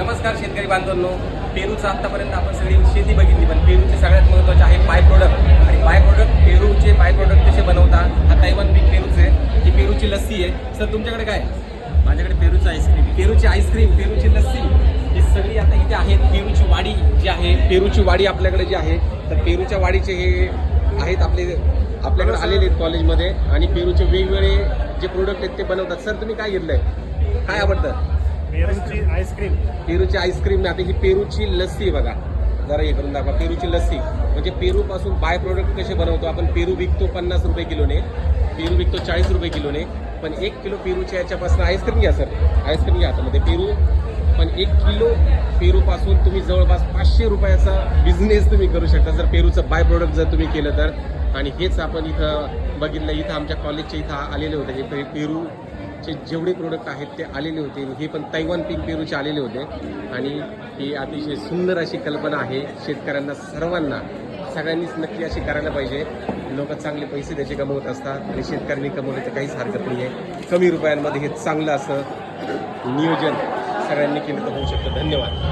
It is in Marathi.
नमस्कार शेतकरी बांधवांनो. पेरूचं आतापर्यंत आपण सगळी शेती बघितली पण पेरूचे सगळ्यात महत्त्वाचे आहे बाय प्रोडक्ट आणि बाय प्रोडक्ट पेरूचे बाय प्रोडक्ट कसे बनवतात? हा तैवान पीक पेरूचे आहे. ही पेरूची लस्सी आहे. सर तुमच्याकडे काय आहे? माझ्याकडे पेरूचं आईस्क्रीम पेरूची आईस्क्रीम पेरूची लस्सी. ही सगळी आता इथे आहेत. पेरूची वाडी जी आहे पेरूची वाडी आपल्याकडे जी आहे तर पेरूच्या वाडीचे हे आहेत आपले आपल्याकडे आलेले आहेत कॉलेजमध्ये आणि पेरूचे वेगवेगळे जे प्रोडक्ट आहेत ते बनवतात. सर तुम्ही काय घेतलंय? काय आवडतं? पेरूची आईस्क्रीम. पेरूची आईस्क्रीम आता ही पेरूची लस्सी बघा. जरा हे करून दाखवा पेरूची लस्सी. म्हणजे पेरूपासून बाय प्रोडक्ट कसे बनवतो आपण? पेरू विकतो पन्नास रुपये किलोने पेरू विकतो चाळीस रुपये किलोने पण एक किलो पेरूच्या याच्यापासून आईस्क्रीम घ्या सर. आईस्क्रीम घ्या हातामध्ये पेरू पण एक किलो पेरूपासून तुम्ही जवळपास पाचशे रुपयाचा बिझनेस तुम्ही करू शकता. जर पेरूचं बाय प्रोडक्ट जर तुम्ही केलं तर. आणि हेच आपण इथं बघितलं इथं आमच्या कॉलेजच्या इथं आलेले होते हे पेरू चे जेवढे प्रोडक्ट आहेत ते आलेले होते. हे पण तैवान पीक पेरूचे आलेले होते. आणि ही अतिशय सुंदर अशी कल्पना आहे शेतकऱ्यांना सर्वांना. सगळ्यांनीच नक्की अशी करायला पाहिजे. लोक चांगले पैसे त्याचे कमवत असतात आणि शेतकऱ्यांनी कमवले तर काहीच हरकत नाही आहे कमी रुपयांमध्ये हे चांगलं असं नियोजन सगळ्यांनी केलं तर होऊ शकतं. धन्यवाद.